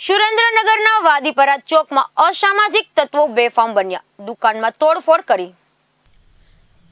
સુરેન્દ્રનગરના વાદીપરા ચોકમાં અસામાજિક તત્વો બેફામ બન્યા. દુકાનમાં તોડફોડ કરી.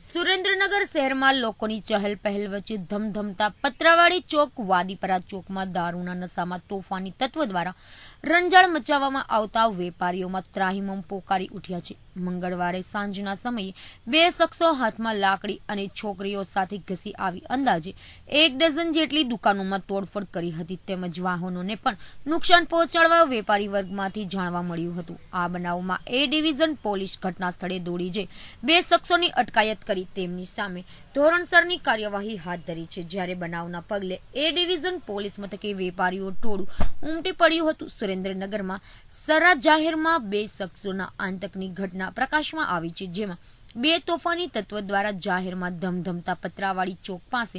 સુરેન્દ્રનગર શહેરમાં લોકોની ચહેલ પહેલ વચ્ચે ધમધમતા પતરાવાડી ચોક વાદીપરા ચોકમાં દારૂના નશામાં તોફાની તત્વ દ્વારા રંજાળ મચાવવામાં આવતા વેપારીઓમાં ત્રાહિમમ પોકારી ઉઠ્યા છે. મંગળવારે સાંજના સમયે બે શખ્સો હાથમાં લાકડી અને છોકરીઓ સાથે ઘસી આવી અંદાજે એક ડઝન જેટલી દુકાનોમાં તોડફોડ કરી હતી તેમજ વાહનોને પણ નુકસાન પહોંચાડવા વેપારી વર્ગમાંથી જાણવા મળ્યું હતું. આ બનાવમાં એ ડિવિઝન પોલીસ ઘટના દોડી જઈ બે શખ્સોની અટકાયત કરી તેમની સામે ધોરણસરની કાર્યવાહી હાથ ધરી છે. જ્યારે બનાવના પગલે એ ડિવિઝન પોલીસ મથકે વેપારીઓ ટોળું ઉમટી પડ્યું હતું. સુરેન્દ્રનગરમાં સરા જાહેરમાં બે શખ્સોના આતંકની ઘટના પ્રકાશમાં આવી છે જેમાં બે તોફાની તત્વ દ્વારા જાહેરમાં ધમધમતા પતરાવાળી ચોક પાસે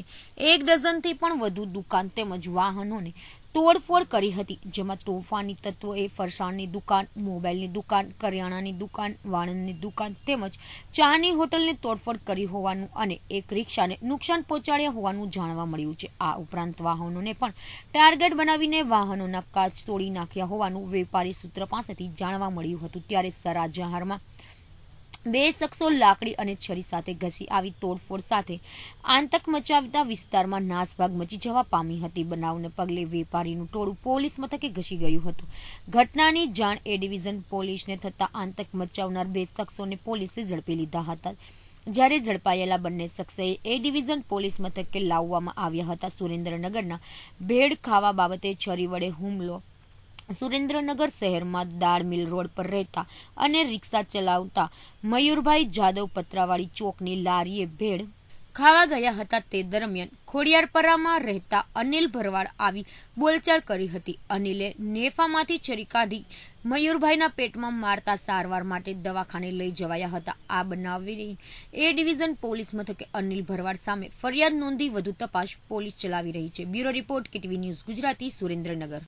એક ડઝનથી પણ વધુ દુકાન તેમજ વાહનોને તોડફોડ કરી હતી, જેમાં તોફાની તત્વોએ ફરસાણની દુકાન, મોબાઈલની દુકાન, કરિયાણાની દુકાન, વાણંદની દુકાન તેમજ ચાની હોટલને તોડફોડ કરી હોવાનું અને એક રિક્ષાને નુકસાન પહોંચાડ્યા હોવાનું જાણવા મળ્યું છે. આ ઉપરાંત વાહનોને પણ ટાર્ગેટ બનાવીને વાહનોના કાચ તોડી નાખ્યા હોવાનું વેપારી સૂત્ર પાસેથી જાણવા મળ્યું હતું. ત્યારે સરા જહારમાં બે શખ્સો લાકડી અને છરી સાથે ઘસી આવી તોડફોડ સાથે આંતક મચાવતા વિસ્તારમાં નાસભાગ મચી જવા પામી હતી. બનાવને પગલે વેપારીનું ટોળું પોલીસ મથકે ઘસી ગયું હતું. ઘટનાની જાણ એ ડિવિઝન પોલીસને થતા આંતક મચાવનાર બે શખ્સોને પોલીસે ઝડપી લીધા હતા. જ્યારે ઝડપાયેલા બંને શખ્સોએ એ ડિવિઝન પોલીસ મથકે લાવવામાં આવ્યા હતા. સુરેન્દ્રનગરના ભેડ ખાવા બાબતે છરી વડે હુમલો સુરેન્દ્રનગર શહેરમાં દાળ મિલ રોડ પર રહેતા અને રિક્ષા ચલાવતા મયુરભાઈ જાદવ પતરાવાળી ચોકની લારીએ ભેળ ખાવા ગયા હતા તે દરમિયાન ખોડિયારપરામાં રહેતા અનિલ ભરવાડ આવી બોલચાલ કરી હતી. અનિલે નેફામાંથી છરી કાઢી મયુરભાઈના પેટમાં મારતા સારવાર માટે દવાખાને લઈ જવાયા હતા. આ બનાવી એ ડિવિઝન પોલીસ મથકે અનિલ ભરવાડ સામે ફરિયાદ નોંધી વધુ તપાસ પોલીસ ચલાવી રહી છે. Bureau report KTV news Gujarati Surendranagar.